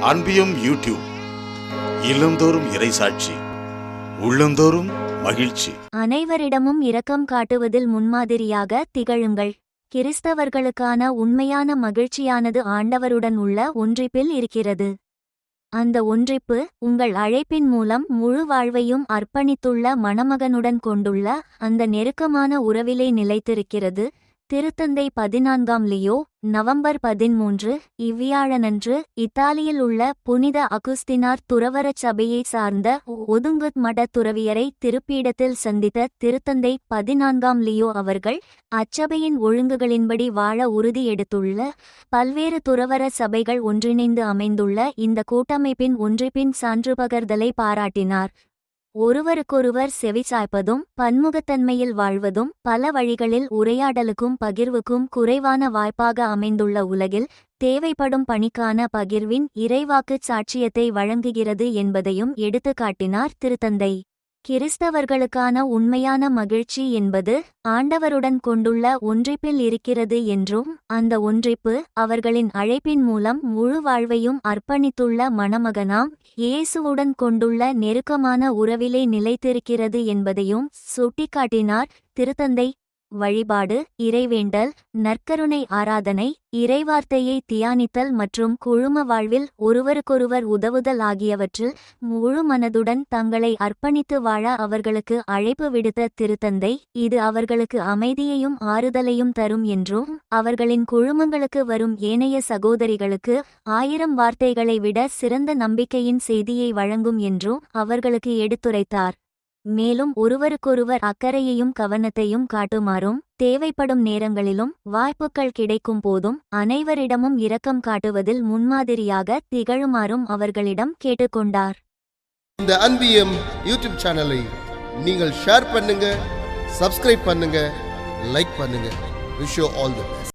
அன்பியும் YouTube இல்லந்தோறும் இறைசாட்சி உள்ளந்தோறும் மகிழ்ச்சி. அனைவரிடமும் இரக்கம் காட்டுவதில் முன்மாதிரியாக திகழுங்கள். கிறிஸ்தவர்களுக்கான உண்மையான மகிழ்ச்சியானது ஆண்டவருடன் உள்ள ஒன்றிப்பில் இருக்கிறது. அந்த ஒன்றிப்பு உங்கள் அழைப்பின் மூலம் முழு வாழ்வையும் அர்ப்பணித்துள்ள மணமகனுடன் கொண்டுள்ள அந்த நெருக்கமான உறவிலே நிலைத்திருக்கிறது. திருத்தந்தை பதினான்காம் லியோ நவம்பர் பதிமூன்று இவ்வியாழனன்று இத்தாலியில் உள்ள புனித அகுஸ்தினார் துறவரச் சபையை சார்ந்த ஒதுங்குத் மட துறவியரை திருப்பீடத்தில் சந்தித்த திருத்தந்தை பதினான்காம் லியோ அவர்கள் அச்சபையின் ஒழுங்குகளின்படி வாழ உறுதி எடுத்துள்ள பல்வேறு துறவர சபைகள் ஒன்றிணைந்து அமைந்துள்ள இந்த கூட்டமைப்பின் ஒன்றிப்பின் சான்று பகர்தலை பாராட்டினார். ஒருவருக்கொருவர் செவிசாய்ப்பதும் பன்முகத்தன்மையில் வாழ்வதும் பல வழிகளில் உரையாடலுக்கும் பகிர்வுக்கும் குறைவான வாய்ப்பாக அமைந்துள்ள உலகில் தேவைப்படும் பணிக்கான பகிர்வின் இறைவாக்குச் சாட்சியத்தை வழங்குகிறது என்பதையும் எடுத்துக்காட்டினார் திருத்தந்தை. கிறிஸ்தவர்களுக்கான உண்மையான மகிழ்ச்சி என்பது ஆண்டவருடன் கொண்டுள்ள ஒன்றிப்பில் இருக்கிறது என்றும் அந்த ஒன்றிப்பு அவர்களின் அழைப்பின் மூலம் முழு வாழ்வையும் அர்ப்பணித்துள்ள மணமகனாம் இயேசுவுடன் கொண்டுள்ள நெருக்கமான உறவிலே நிலைத்திருக்கிறது என்பதையும் சுட்டிக்காட்டினார் திருத்தந்தை வழிபாடு இறைவேண்டல் நற்கருணை ஆராதனை இறைவார்த்தையை தியானித்தல் மற்றும் குழும வாழ்வில் ஒருவருக்கொருவர் உதவுதல் ஆகியவற்றில் முழு மனதுடன் தங்களை அர்ப்பணித்து வாழ அவர்களுக்கு அழைப்பு விடுத்த திருத்தந்தை இது அவர்களுக்கு அமைதியையும் ஆறுதலையும் தரும் என்றும் அவர்களின் குழுமங்களுக்கு வரும் ஏனைய சகோதரிகளுக்கு ஆயிரம் வார்த்தைகளை விட சிறந்த நம்பிக்கையின் செய்தியை வழங்கும் என்றும் அவர்களுக்கு எடுத்துரைத்தார். மேலும் ஒருவருக்கொருவர் அக்கறையையும் கவனத்தையும் காட்டுமாறும் தேவைப்படும் நேரங்களிலும் வாய்ப்புகள் கிடைக்கும் போதும் அனைவரிடமும் இரக்கம் காட்டுவதில் முன்மாதிரியாக திகழுமாறும் அவர்களிடம் கேட்டுக்கொண்டார். இந்த அன்பியம் யூடியூப் சேனலை நீங்கள் ஷேர் பண்ணுங்க சப்ஸ்கிரைப் பண்ணுங்க லைக் பண்ணுங்க. Wish all the best